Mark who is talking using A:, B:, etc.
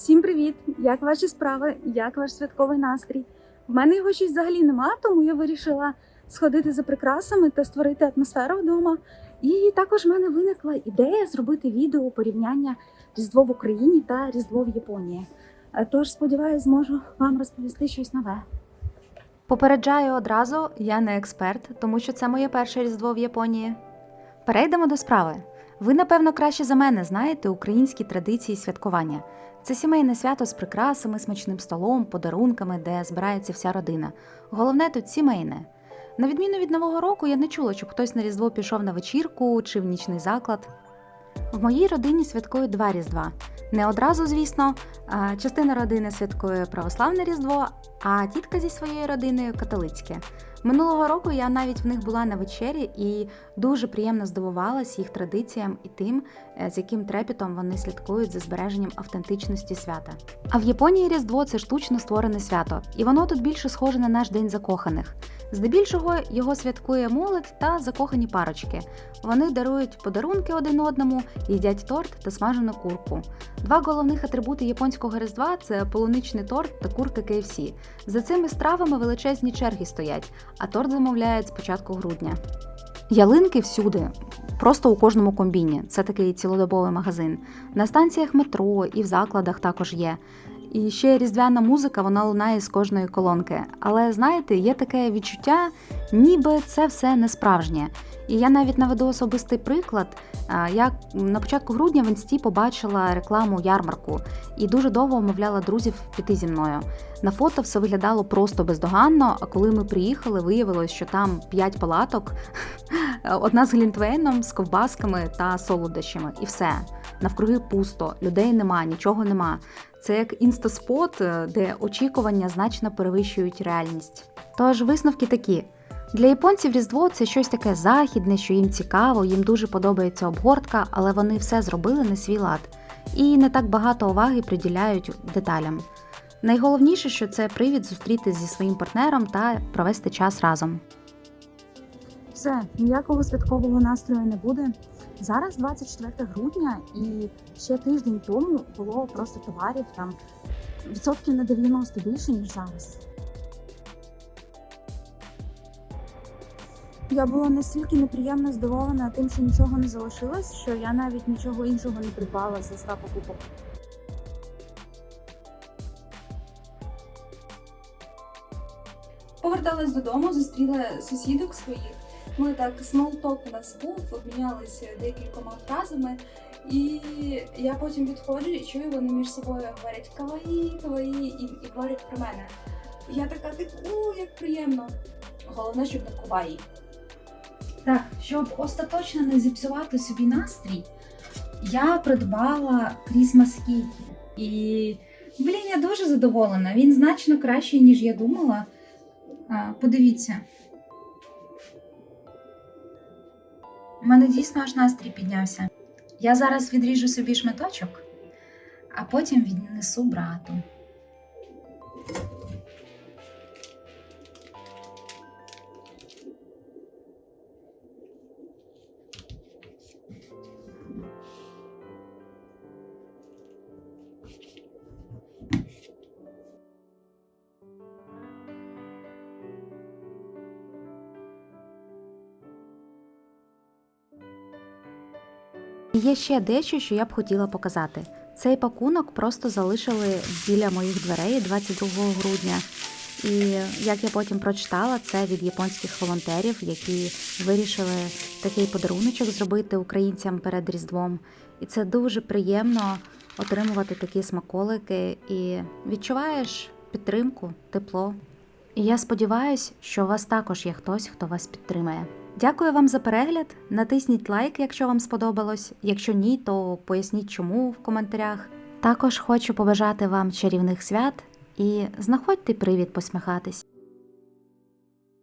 A: Всім привіт! Як ваші справи? Як ваш святковий настрій? В мене його щось взагалі нема, тому я вирішила сходити за прикрасами та створити атмосферу вдома. І також в мене виникла ідея зробити відео порівняння Різдво в Україні та Різдво в Японії. Е, Тож, сподіваюся, зможу вам розповісти щось нове.
B: Попереджаю одразу, я не експерт, тому що це моє перше різдво в Японії. Перейдемо до справи. Ви, напевно, краще за мене знаєте українські традиції святкування. Це сімейне свято з прикрасами, смачним столом, подарунками, де збирається вся родина. Головне тут сімейне. На відміну від Нового року, я не чула, щоб хтось на Різдво пішов на вечірку чи в нічний заклад. В моїй родині святкують два Різдва. Не одразу, звісно, частина родини святкує православне Різдво, а тітка зі своєю родиною католицьке. Минулого року я навіть в них була на вечері і дуже приємно здивувалась їх традиціям і тим, е, з яким трепетом вони слідкують за збереженням автентичності свята. А в Японії Різдво це штучно створене свято, і воно тут більше схоже на наш день закоханих. Здебільшого його святкує молодь та закохані парочки. Вони дарують подарунки один одному, їдять торт та смажену курку. Два головних атрибути японського різдва це полуничний торт та курка KFC. За цими стравами величезні черги стоять, а торт замовляють з початку грудня. Ялинки всюди, просто у кожному комбіні. Це такий цілодобовий магазин. На станціях метро і в закладах також є. І ще різдвяна музика, вона лунає з кожної колонки. Але знаєте, є таке відчуття, ніби це все не справжнє. І я навіть наведу особистий приклад. Я на початку грудня в інсті побачила рекламу ярмарку і дуже довго умовляла друзів піти зі мною. На фото все виглядало просто бездоганно. А коли ми приїхали, виявилось, що там 5 палаток, одна з глінтвейном, з ковбасками та солодощами, і все. Навкруги пусто, людей нема, нічого нема. Це як інстаспот, е, де очікування значно перевищують реальність. Тож висновки такі. Для японців Різдво це щось таке західне, що їм цікаво, їм дуже подобається обгортка, але вони все зробили на свій лад і не так багато уваги приділяють деталям. Найголовніше, що це привід зустрітися зі своїм партнером та провести час разом.
A: Все, ніякого святкового настрою не буде. Зараз 24 грудня, і ще тиждень тому було просто товарів там відсотків на 90 більше, ніж зараз. Я була настільки неприємно здивована тим, що нічого не залишилось, що я навіть нічого іншого не придбала з листа покупок. Поверталась додому, зустріла сусідок своїх. Ми так смолток у нас був, обмінялися декількома фразами. І я потім відходжу і чую, вони між собою говорять каваї, каваї і, і говорять про мене. Я така типу, як приємно. Головне, щоб не каваї.
C: Так, щоб остаточно не зіпсувати собі настрій, я придбала Крісмас Кіті. І, блін, я дуже задоволена. Він значно кращий, ніж я думала. Подивіться. У мене дійсно аж настрій піднявся. Я зараз відріжу собі шматочок, а потім віднесу брату.
B: Є ще дещо, що я б хотіла показати. Цей пакунок просто залишили біля моїх дверей 22 грудня. І як я потім прочитала, це від японських волонтерів, які вирішили такий подаруночок зробити українцям перед Різдвом. І це дуже приємно отримувати такі смаколики і відчуваєш підтримку, тепло. І я сподіваюся, що у вас також є хтось, хто вас підтримає. Дякую вам за перегляд. Натисніть лайк, якщо вам сподобалось. Якщо ні, то поясніть чому в коментарях. Також хочу побажати вам чарівних свят і знаходьте привід посміхатись.